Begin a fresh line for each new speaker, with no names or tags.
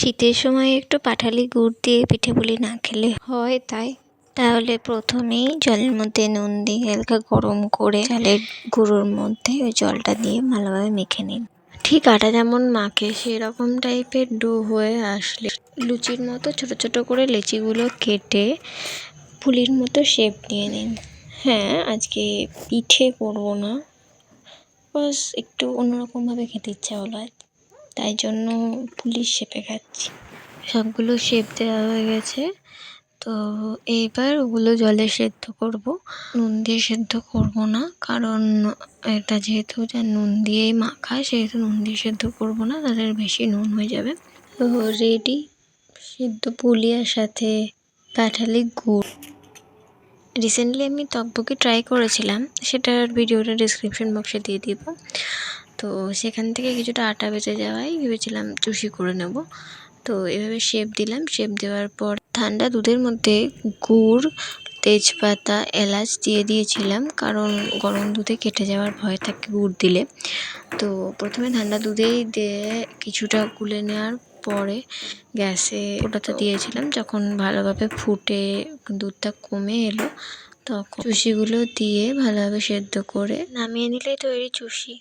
শীতের সময় একটু পাঠালি গুড় দিয়ে পিঠে পুলি না খেলে হয় তাই। তাহলে প্রথমেই জলের মধ্যে নুন দিয়ে হালকা গরম করে চালের গুঁড়োর মধ্যে ওই জলটা দিয়ে ভালোভাবে মেখে নিন। ঠিক আটা যেমন মাখে, সেরকম টাইপের ডো হয়ে আসলে লুচির মতো ছোট ছোট করে লেচিগুলো কেটে পুলির মতো শেপ দিয়ে নিন। হ্যাঁ আজকে পিঠে করব না। বাস, একটু অন্যরকমভাবে খেতে ইচ্ছা হলো তাই জন্য পুলিশ শেপে খাচ্ছি। সবগুলো শেপ দেওয়া হয়ে গেছে। তো এইবার ওগুলো জলে সেদ্ধ করব। নুন দিয়ে সেদ্ধ করব না, কারণ এটা যেহেতু যা নুন দিয়েই মাখা, সেহেতু নুন দিয়ে সেদ্ধ করব না, তাহলে বেশি নুন হয়ে যাবে। তো রেডি সিদ্ধ পুলিয়ার সাথে কাঁঠালি গুড়। রিসেন্টলি আমি তকবকি ট্রাই করেছিলাম, সেটার ভিডিওটা ডিসক্রিপশন বক্সে দিয়ে দিব। তো সেখান থেকে কিছুটা আটা বেঁচে যাওয়ায় ভেবেছিলাম চুষি করে নেব। তো এভাবে শেপ দিলাম। শেপ দেওয়ার পর ঠান্ডা দুধের মধ্যে গুড়, তেজপাতা, এলাচ দিয়ে দিয়েছিলাম কারণ গরম দুধে কেটে যাওয়ার ভয় থাকে গুড় দিলে। তো প্রথমে ঠান্ডা দুধেই দিয়ে কিছুটা গুলে নেওয়ার পরে গ্যাসে ওটাতে দিয়েছিলাম। যখন ভালোভাবে ফুটে দুধটা কমে এলো, তখন চুষিগুলো দিয়ে ভালোভাবে সেদ্ধ করে নামিয়ে নিলেই তৈরি চুষি।